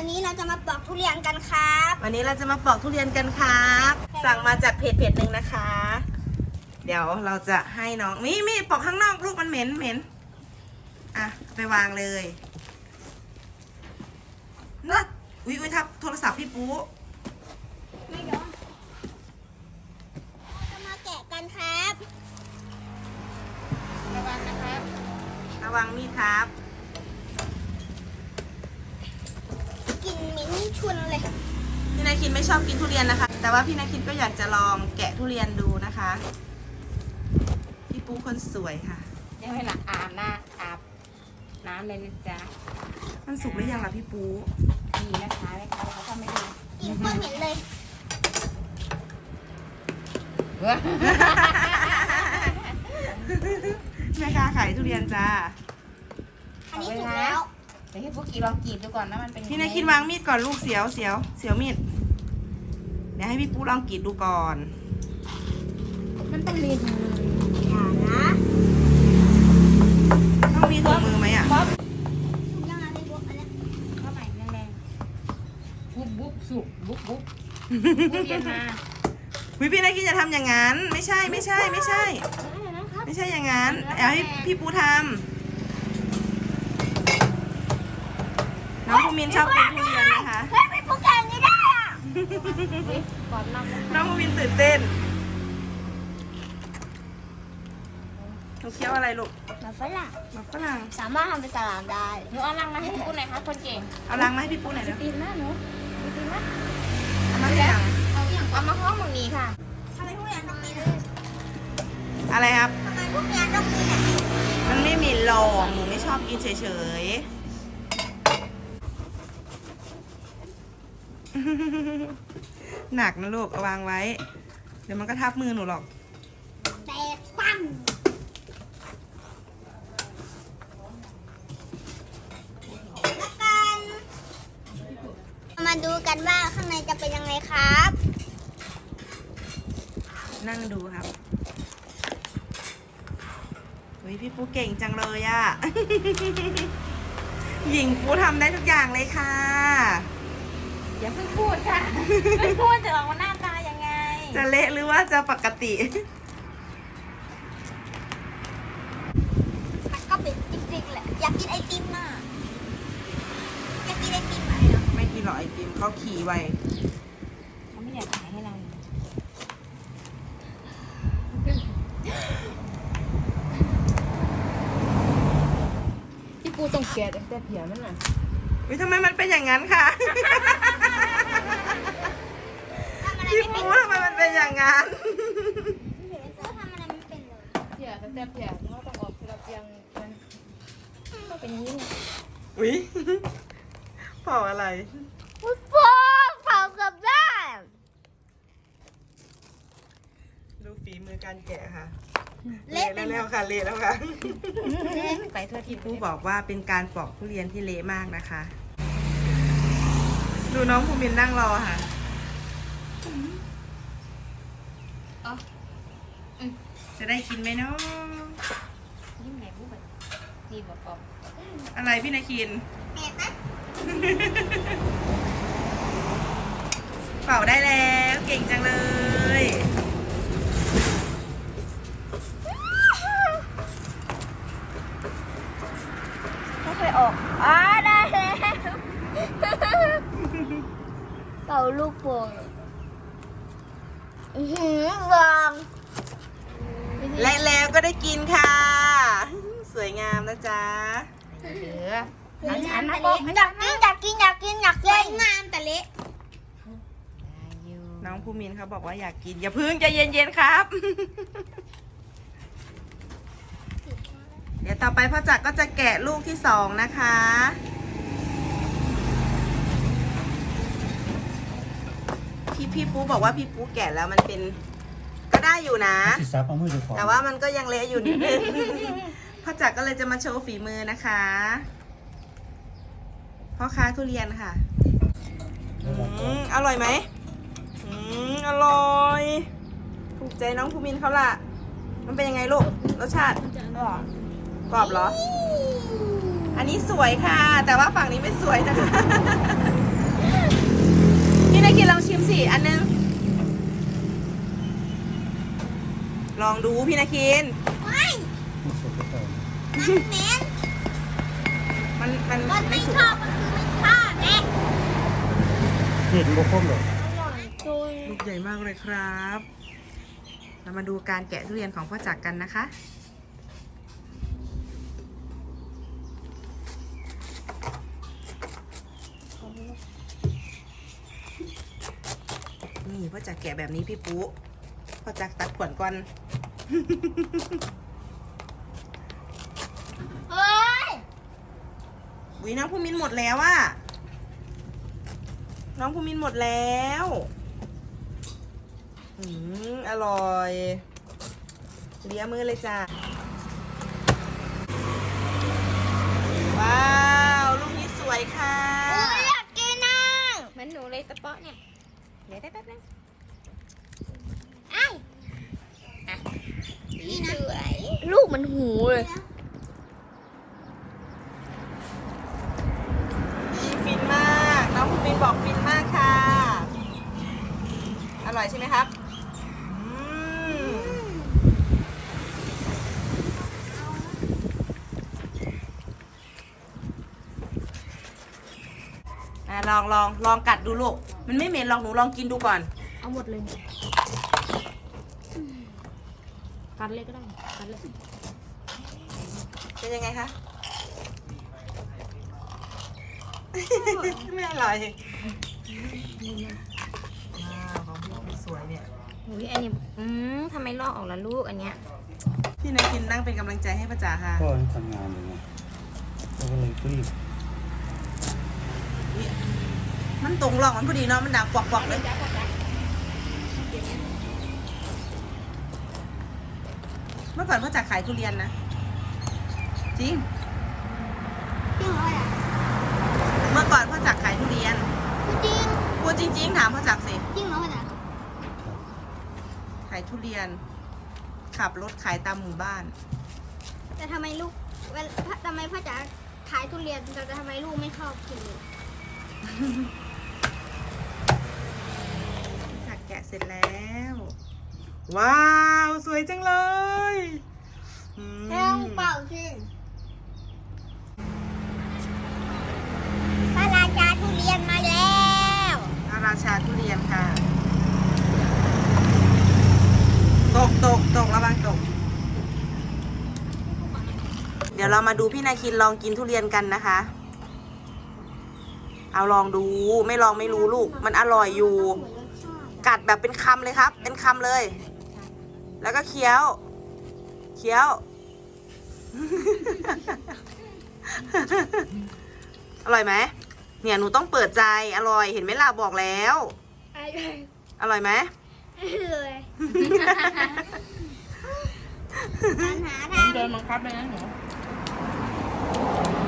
วันนี้เราจะมาปอกทุเรียนกันครับวันนี้เราจะมาปอกทุเรียนกันครับ สั่งมาจากเพจเพจหนึ่งนะคะ เดี๋ยวเราจะให้น้องมีมีปอกข้างนอกลูกมันเหม็นเหม็นอะไปวางเลยนะอุ้ยอุ้ยทับโทรศัพท์พี่ปุ๊ไม่ยอมเราจะมาแกะกันครับ ระวังนะครับ ระวังมีดครับ กลิ นเหม็นชุนเลย พี่นายคินไม่ชอบกินทุเรียนนะคะ แต่ว่าพี่นายคินก็อยากจะลองแกะทุเรียนดูนะคะ พี่ปุ๊คนสวยค่ะ ยังไม่หลักอาบน้าอาบน้ำเลยนะจ๊ะมันสุกหรือยังล่ะพี่ปุ๊ดีนะคะแม่ค้าเขาทำไม่ดีกลินโคตรเหม็นเลยเว้ยแม่ค้าขายทุเรียนจ้า อันนี้สุกแล้ว เดี๋ยวให้พวกกีลองกรีดดูก่อนนะมันเป็นยังไงพี่นายคิดวางมีดก่อนลูกเสียวเสียวเสียวมีดเดี๋ยวให้พี่ปุ๊ลองกรีดดูก่อน มันต้องรีดมืออย่านะต้องมีถุงมือไหมอะป๊อปสุกยังไงไม่รู้อันเนี้ยเข้าใหม่แรงๆบุ๊บบุ๊บสุกบุ๊บบุ๊บทุเรียนมาวิพี่นายคิดจะทำอย่างนั้น ไม่ใช่ไม่ใช่ไม่ใช่ได้นะครับไม่ใช่อย่างนั้นเอาให้พี่ปุ๊ทำ น้องภูมินชอบกินทุเรียนนะคะ เฮ้ยไม่ปอกแกะอย่างนี้ได้อะเฮ้ยกรอบนอกนุ่มในน้องภูมินตื่นเต้นหนูเคี้ยวอะไรลูกมาฝรั่งหมักฝรั่งสามารถทำเป็นสลามได้หนูเอาลังมาให้คุณหน่อยครับคนเก่งเอาล้างมาให้พี่ปุ๊หน่อยเดี๋ยวตีนนะหนูตีนนะเอามาให้ยังเอาอย่างเอามาห้องมึงนี้ค่ะทำไมทุเรียนต้องมีเลยอะไรครับ ทำไมทุเรียนต้องมีเนี่ยมันไม่มีหลองหนูไม่ชอบกินเฉยๆ หนักนะลูกเอาวางไว้ เดี๋ยวมันก็ทับมือหนูหรอกแตกปั้งแล้วกันมาดูกันว่าข้างในจะเป็นยังไงครับ นั่งดูครับเฮ้ยพี่ปูเก่งจังเลยอะ หญิงปูทำได้ทุกอย่างเลยค่ะ อย่าเพิ่งพูดค่ะไม่พูดจะออกมาหน้าตายังไง จะเละหรือว่าจะปกติมันก็เป็นจริงๆแหละ อยากกินไอติมน่ะอยากกินไอติมอะไรเนาะไม่กินหรอกไอติมเขาขี่ไวเขาไม่อยากขายให้เราที่ปูต้องแกะแต่เผียมันน่ะ วิทำไมมันเป็นอย่างนั้นค่ะทำอะไรพี่ไม่ปูเป็นทำไมมันเป็นอย่างนั้นเสือทำอะไรไม่เป็นเลยเผียแต่แต่เผียมันต้องออกทีละเพียงมันก็เป็นอย่างนี้ไงอุ้ยเผาอะไร ฟุตบอลเผาเกือบได้ดูฝีมือการแกะค่ะ เละไปเละหมแล้วดค่ะเละแล้วค่ะไปเท่าที่พี่ปูบอกว่าเป็นการปอกทุเรียนที่เละมากนะคะ ดูน้องภูมินนั่งรอค่ะอ๋อจะได้กินไหมเนาะยิ่งไหนพูดไปดีบอกออกอะไรพี่นาคินเห็นไหมเป่าได้แล้ว เก่งจังเลย ออกอ๋อได้แล้วเป่าลูกโป่งอื้อหือวางและแล้วก็ได้กินค่ะ สวยงามนะจ๊ะเหลืออันฉันนะอยากกินอยากกินอยากกินอยากกินงามแต่เละอยู่น้องภูมินเขาบอกว่าอยากกิน อย่าพึ่งใจเย็นๆครับเดี๋ยวต่อไปพ่อจักรก็จะแกะลูกที่สองนะคะ พี่พี่ปูบอกว่าพี่ปูแกะแล้วมันเป็นก็ได้อยู่นะ สิซับเอามือเจะของแต่ว่ามันก็ยังเละอยู่นิดนึง พ่อจักรก็เลยจะมาโชว์ฝีมือนะคะพ่อค้าทุเรียนค่ะ อืมอร่อยไหมอืมอร่อย ถูกใจน้องภูมินเขาล่ะ มันเป็นยังไงลูก รสชาติ กรอบเหรอ อันนี้สวยค่ะ แต่ว่าฝั่งนี้ไม่สวยนะคะ พี่นากกินลองชิมสิ อันนึง ลองดูพี่นาคินมันเมนมันมันไม่ชอบมันคือไม่ชอบเนี่ยเห็ดโลโก้เหรอลูกใหญ่มากเลยครับ เรามาดูการแกะทุเรียนของพ่อจักรกันนะคะ นี่พ่อจักรแกะแบบนี้พี่ปุ๊พ่อจักรตัดขวนก่อนเฮ้ยวิน้องภูมินหมดแล้วอะน้องภูมินหมดแล้วอืมอร่อยเลียมือเลยจ้าว้าว ลูกนี้สวยค่ะโอ้ยอยากกินน่ะเหมือนหนูเลยตะเปาะเนี่ย เดี๋ยวแป๊บนึงไอ้นี่สวยลูกมันหูเลยฟินมาก น้องภูมินบอกฟินมากค่ะ อร่อยใช่ไหมครับอืมอะ ลองลองลองกัดดูลูก มันไม่เหม็นลองหนูลองกินดูก่อน เอาหมดเลยเนี่ยกัดเลยก็ได้กัดเลยเป็นยังไงคะ ไม่อร่อยว้าวของพี่สวยเนี่ยอุ้ยอันนี้อืมทำไมลอกออกละลูกอันเนี้ยพี่นายกินนั่งเป็นกำลังใจให้ป้าจ๋าค่ะก็ทำงานอยู่ไงเราก็เลยรีบ มันตรงหลอกมันพอดีเนาะมันดังกวักๆเลยเมื่อก่อนพ่อจ๋าขายทุเรียนนะ จริงจริงเหรอเนี่ยเมื่อก่อนพ่อจ๋าขายทุเรียนจริงพูดจริง ๆ ถามพ่อจ๋าสิจริงเหรอเนี่ยขายทุเรียน ขับรถขายตามหมู่บ้าน แต่ทำไมลูกเวลาทำไมพ่อจ๋าขายทุเรียนแต่ทำไมลูกไม่ชอบกิน เลยผักแกะเสร็จแล้ว ว้าว สวยจังเลยอืมให้ลองเป่าสิพระราชาทุเรียนมาแล้วอาราชาทุเรียนค่ะ ตกตกตกระวังตก เดี๋ยวเรามาดูพี่นาคินลองกินทุเรียนกันนะคะ เอาลองดูไม่ลองไม่รู้ลูก มันอร่อยอยู่ กัดแบบเป็นคำเลยครับ เป็นคำเลย แล้วก็เคี้ยว เคี้ยว อร่อยไหม เนี่ยหนูต้องเปิดใจ อร่อย เห็นไหมล่ะบอกแล้ว อร่อยไหมเลยปัญหาทางเดินบังคับเลยนะหนูป